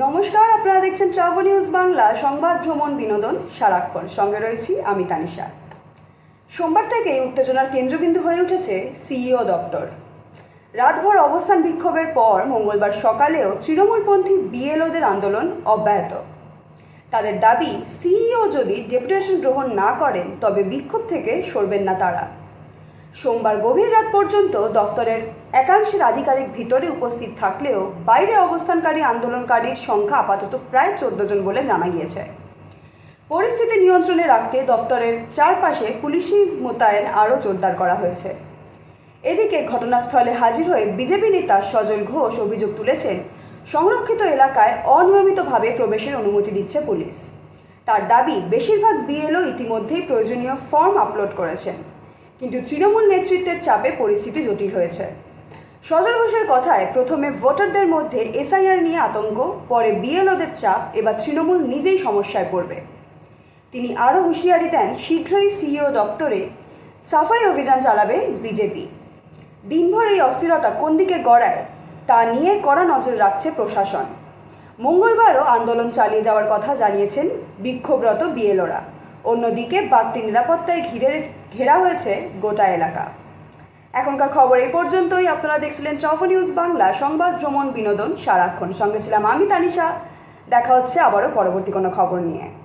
নমস্কার, আপনারা দেখছেন ট্রাভেল নিউজ বাংলা সংবাদ, ভ্রমণ, বিনোদন, সারাক্ষণ। সঙ্গে রয়েছি আমি তানিশা। সোমবার থেকে উত্তেজনার কেন্দ্রবিন্দু হয়ে উঠেছে সিইও দপ্তর। রাতভর অবস্থান বিক্ষোভের পর মঙ্গলবার সকালেও তৃণমূলপন্থী বিএলওদের আন্দোলন অব্যাহত। তাদের দাবি সিইও যদি ডেপুটেশন গ্রহণ না করেন, তবে বিক্ষোভ থেকে সরবেন না তারা। সোমবার গভীর রাত পর্যন্ত দফতরের একাংশের আধিকারিক ভিতরে উপস্থিত থাকলেও বাইরে অবস্থানকারী আন্দোলনকারীর সংখ্যা আপাতত প্রায় চোদ্দ জন বলে জানা গিয়েছে। পরিস্থিতি নিয়ন্ত্রণে রাখতে দফতরের চারপাশে পুলিশি মোতায়েন আরও জোরদার করা হয়েছে। এদিকে ঘটনাস্থলে হাজির হয়ে বিজেপি নেতা সজল ঘোষ অভিযোগ তুলেছেন, সংরক্ষিত এলাকায় অনিয়মিতভাবে প্রবেশের অনুমতি দিচ্ছে পুলিশ। তার দাবি, বেশিরভাগ বিএলও ইতিমধ্যেই প্রয়োজনীয় ফর্ম আপলোড করেছেন। কিন্তু তৃণমূল নেতৃত্বের চাপে পরিস্থিতি জটিল হয়েছে। সজল ঘোষের কথায় প্রথমে ভোটারদের মধ্যে এসআইআর নিয়ে আতঙ্ক, পরে বিএলওদের চাপ, এবার তৃণমূল নিজেই সমস্যায় পড়বে। তিনি আরও হুঁশিয়ারি দেন, শীঘ্রই সিইও দপ্তরে সাফাই অভিযান চালাবে বিজেপি। দিনভর এই অস্থিরতা কোন দিকে গড়ায়, তা নিয়ে কড়া নজর রাখছে প্রশাসন। মঙ্গলবারও আন্দোলন চালিয়ে যাওয়ার কথা জানিয়েছেন বিক্ষোভরত বিএলওরা। অন্যদিকে বাড়তি নিরাপত্তায় ঘিরে ঘেরা হয়েছে গোটা এলাকা। এখনকার খবর এই পর্যন্তই। আপনারা দেখছিলেন চফ নিউজ বাংলা। সংবাদ, ভ্রমণ, বিনোদন, সারাক্ষণ। সঙ্গে ছিলাম আমি, তানিশা। দেখা হচ্ছে আবারও পরবর্তী কোনো খবর নিয়ে।